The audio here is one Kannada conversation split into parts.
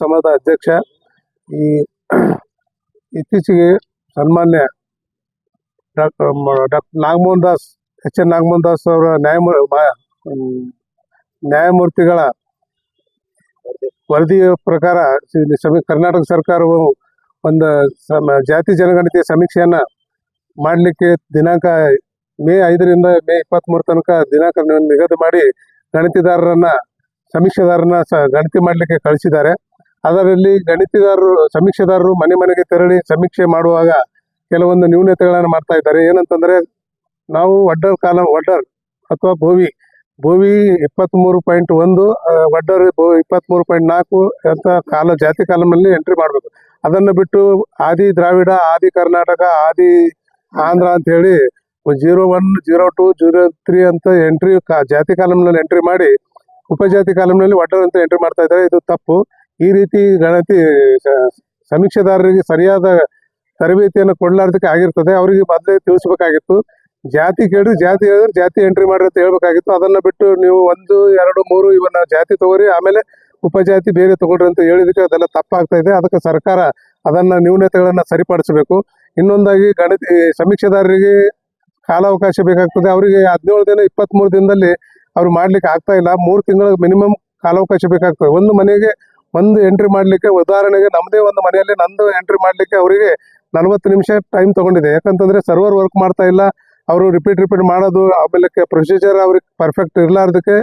ಸಮಾಜದ ಅಧ್ಯಕ್ಷ, ಈ ಇತ್ತೀಚೆಗೆ ಸನ್ಮಾನ್ಯ doctor doctor Nagamohan Das, H N Nagamohan Das ಅವರ ನ್ಯಾಯಮೂರ್ತಿಗಳ ವರದಿಯ ಪ್ರಕಾರ ಕರ್ನಾಟಕ ಸರ್ಕಾರವು ಒಂದು ಸಮ, ಜಾತಿ ಜನಗಣತಿಯ ಸಮೀಕ್ಷೆಯನ್ನ ಮಾಡಲಿಕ್ಕೆ ದಿನಾಂಕ ಮೇ ಐದರಿಂದ ಮೇ ಇಪ್ಪತ್ತ್ಮೂರು ತನಕ ದಿನಾಂಕ ನಿಗದಿ ಮಾಡಿ ಗಣತಿದಾರರನ್ನ, ಸಮೀಕ್ಷೆದಾರರನ್ನ ಸ, ಗಣತಿ ಮಾಡಲಿಕ್ಕೆ ಕಳಿಸಿದ್ದಾರೆ. ಅದರಲ್ಲಿ ಗಣಿತಿದಾರರು ಸಮೀಕ್ಷೆದಾರರು ಮನೆ ಮನೆಗೆ ತೆರಳಿ ಸಮೀಕ್ಷೆ ಮಾಡುವಾಗ ಕೆಲವೊಂದು ನ್ಯೂನತೆಗಳನ್ನು ಮಾಡ್ತಾ ಇದ್ದಾರೆ. ಏನಂತಂದ್ರೆ ನಾವು ವಡ್ಡರ್ ಕಾಲಂ ವಡ್ಡರ್ ಅಥವಾ ಬೋವಿ ಬೋವಿ ಇಪ್ಪತ್ತ್ಮೂರು ಪಾಯಿಂಟ್ ಒಂದು ಆ, ವಡ್ಡರ್ ಇಪ್ಪತ್ತ್ ಇಪ್ಪತ್ತ್ಮೂರು ಪಾಯಿಂಟ್ ನಾಲ್ಕು ಅಂತ ಕಾಲ ಜಾತಿ ಕಾಲಮಲ್ಲಿ ಎಂಟ್ರಿ ಮಾಡಬೇಕು. ಅದನ್ನು ಬಿಟ್ಟು ಆದಿ ದ್ರಾವಿಡ ಆದಿ ಕರ್ನಾಟಕ ಆದಿ ಆಂಧ್ರ ಅಂತ ಹೇಳಿ zero one zero two zero three ಅಂತ ಎಂಟ್ರಿ ಜಾತಿ ಕಾಲಮ್ನಲ್ಲಿ ಎಂಟ್ರಿ ಮಾಡಿ ಉಪಜಾತಿ ಕಾಲಮ್ನಲ್ಲಿ ವಡ್ಡರ್ ಅಂತ ಎಂಟ್ರಿ ಮಾಡ್ತಾ ಇದ್ದಾರೆ. ಇದು ತಪ್ಪು. ಈ ರೀತಿ ಗಣತಿ ಸಮೀಕ್ಷೆದಾರರಿಗೆ ಸರಿಯಾದ ತರಬೇತಿಯನ್ನು ಕೊಡಲಾರ್ದಕ್ಕೆ ಆಗಿರ್ತದೆ. ಅವರಿಗೆ ಮೊದಲೇ ತಿಳಿಸ್ಬೇಕಾಗಿತ್ತು. ಜಾತಿ ಕೇಳಿ ಜಾತಿ ಹೇಳಿದ್ರೆ ಜಾತಿ ಎಂಟ್ರಿ ಮಾಡ್ರಿ ಅಂತ ಹೇಳ್ಬೇಕಾಗಿತ್ತು. ಅದನ್ನ ಬಿಟ್ಟು ನೀವು ಒಂದು, ಎರಡು, ಮೂರು ಇವನ್ನ ಜಾತಿ ತಗೋರಿ, ಆಮೇಲೆ ಉಪಜಾತಿ ಬೇರೆ ತಗೊಳ್ರಿ ಅಂತ ಹೇಳಿದಕ್ಕೆ ಅದೆಲ್ಲ ತಪ್ಪಾಗ್ತಾ ಇದೆ. ಅದಕ್ಕೆ ಸರ್ಕಾರ ಅದನ್ನ ನ್ಯೂನತೆಗಳನ್ನ ಸರಿಪಡಿಸಬೇಕು. ಇನ್ನೊಂದಾಗಿ ಗಣತಿ, ಸಮೀಕ್ಷೆದಾರರಿಗೆ ಕಾಲಾವಕಾಶ ಬೇಕಾಗ್ತದೆ. ಅವರಿಗೆ ಹದಿನೇಳು ದಿನ ಇಪ್ಪತ್ತ್ಮೂರು ದಿನದಲ್ಲಿ ಅವ್ರು ಮಾಡ್ಲಿಕ್ಕೆ ಆಗ್ತಾ ಇಲ್ಲ. ಮೂರು ತಿಂಗಳ ಮಿನಿಮಮ್ ಕಾಲಾವಕಾಶ ಬೇಕಾಗ್ತದೆ. ಒಂದು ಮನೆಗೆ ಒಂದು ಎಂಟ್ರಿ ಮಾಡ್ಲಿಕ್ಕೆ ಉದಾಹರಣೆಗೆ ನಮ್ಮದೇ ಒಂದು ಮನೆಯಲ್ಲಿ ನಂದು ಎಂಟ್ರಿ ಮಾಡ್ಲಿಕ್ಕೆ ಅವರಿಗೆ ನಲವತ್ತು ನಿಮಿಷ ಟೈಮ್ ತಗೊಂಡಿದೆ. ಯಾಕಂತಂದ್ರೆ ಸರ್ವರ್ ವರ್ಕ್ ಮಾಡ್ತಾ ಇಲ್ಲ. ಅವರು ರಿಪೀಟ್ ರಿಪೀಟ್ ಮಾಡೋದು ಆಮೇಲೆ ಪ್ರೊಸೀಜರ್ ಅವ್ರಿಗೆ ಪರ್ಫೆಕ್ಟ್ ಇರಲಾರ್ದಕ್ಕೆ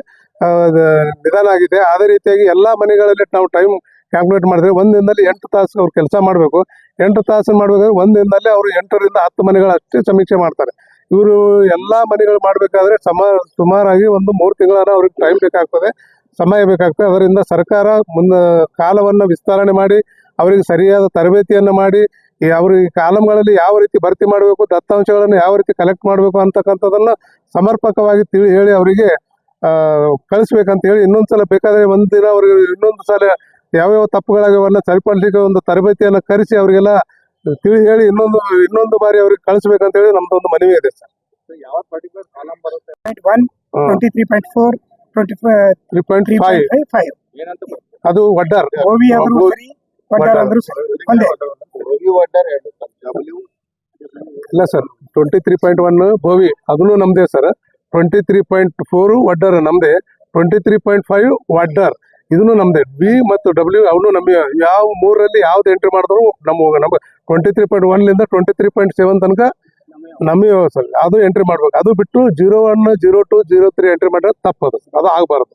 ನಿಧಾನ ಆಗಿದೆ. ಅದೇ ರೀತಿಯಾಗಿ ಎಲ್ಲ ಮನೆಗಳಲ್ಲಿ ನಾವು ಟೈಮ್ ಕ್ಯಾಲ್ಕುಲೇಟ್ ಮಾಡಿದ್ರೆ ಒಂದ್ ದಿನದಲ್ಲಿ ಎಂಟು ತಾಸು ಅವ್ರು ಕೆಲಸ ಮಾಡಬೇಕು. ಎಂಟು ತಾಸು ಮಾಡ್ಬೇಕಾದ್ರೆ ಒಂದ್ ದಿನದಲ್ಲಿ ಅವರು ಎಂಟರಿಂದ ಹತ್ತು ಮನೆಗಳು ಅಷ್ಟೇ ಸಮೀಕ್ಷೆ ಮಾಡ್ತಾರೆ. ಇವರು ಎಲ್ಲಾ ಮನೆಗಳು ಮಾಡಬೇಕಾದ್ರೆ ಸಮ, ಸುಮಾರಾಗಿ ಒಂದು ಮೂರು ತಿಂಗಳನ್ನ ಅವ್ರಿಗೆ ಟೈಮ್ ಬೇಕಾಗ್ತದೆ. ಸಮಯ ಬೇಕಾಗ್ತದೆ. ಅದರಿಂದ ಸರ್ಕಾರ ಮುಂದೆ ಕಾಲವನ್ನ ವಿಸ್ತರಣೆ ಮಾಡಿ ಅವರಿಗೆ ಸರಿಯಾದ ತರಬೇತಿಯನ್ನು ಮಾಡಿ ಈ ಅವ್ರಿಗೆ ಕಾಲಮ್ಗಳಲ್ಲಿ ಯಾವ ರೀತಿ ಭರ್ತಿ ಮಾಡಬೇಕು ದತ್ತಾಂಶಗಳನ್ನು ಯಾವ ರೀತಿ ಕಲೆಕ್ಟ್ ಮಾಡಬೇಕು ಅಂತಕ್ಕಂಥದ್ದನ್ನು ಸಮರ್ಪಕವಾಗಿ ತಿಳಿ ಹೇಳಿ ಅವರಿಗೆ ಕಳಿಸ್ಬೇಕಂತ ಹೇಳಿ ಇನ್ನೊಂದ್ಸಲ ಬೇಕಾದ್ರೆ ಒಂದು ದಿನ ಅವ್ರಿಗೆ ಇನ್ನೊಂದು ಸಲ ಯಾವ್ಯಾವ ತಪ್ಪುಗಳಾಗವನ್ನ ಸರಿಪಡಿಸಲಿಕ್ಕೆ ಒಂದು ತರಬೇತಿಯನ್ನು ಕರೆಸಿ ಅವರಿಗೆಲ್ಲ ತಿಳಿ ಹೇಳಿ ಇನ್ನೊಂದು ಇನ್ನೊಂದು ಬಾರಿ ಅವ್ರಿಗೆ ಕಳಿಸ್ಬೇಕಂತ ಹೇಳಿ ನಮ್ದೊಂದು ಮನವಿ ಇದೆ ಸರ್. ಯಾವ ಪರ್ಟಿಕ್ಯುಲರ್ ಕಾಲಂ ಬರುತ್ತೆ? Twenty three point five five ಏನಂತ ಬರುತ್ತೆ ಅದು ವಡ್ಡರ್. ಓವಿ ಆದ್ರೂ ಸರಿ ವಡ್ಡರ್ ಅಂದ್ರೂ ಸರಿ. ಒಂದೇ. ರವಿ ವಾಟರ್ ಡಬ್ಲ್ಯೂ ಇಲ್ಲ sir twenty three point one Bhovi ಅದನ್ನು ನಮ್ದೇ sir. Twenty three point four Vaddar ನಮ್ದೇ. Twenty three point five Vaddar ಇದನ್ನು ನಮ್ದೇ. ಬಿ ಮತ್ತು ಡಬ್ಲ್ಯೂ ಅವನು ನಮಗೆ ಯಾವ ಮೂರರಲ್ಲಿ ಯಾವ್ದು ಎಂಟ್ರಿ ಮಾಡಿದ್ರು ನಮ್ಮ ನಮ್ಮ ಟ್ವೆಂಟಿ ತ್ರೀ ಪಾಯಿಂಟ್ ಒನ್ಲಿಂದ ಟ್ವೆಂಟಿ ತ್ರೀ ಪಾಯಿಂಟ್ ಸೆವೆನ್ ತನಕ ನಮಗೆ ಸರ್ ಅದು ಎಂಟ್ರಿ ಮಾಡ್ಬೇಕು. ಅದು ಬಿಟ್ಟು zero one zero two zero three entry ಮಾಡಿದ್ರೆ ತಪ್ಪದು. ಅದು ಆಗಬಾರದು.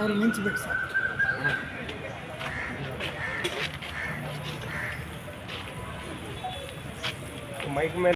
ಅವ್ರು ಮಿಂಚ್ಬೇಕು ಸರ್ ಮೈಕ್ ಮೇಲೆ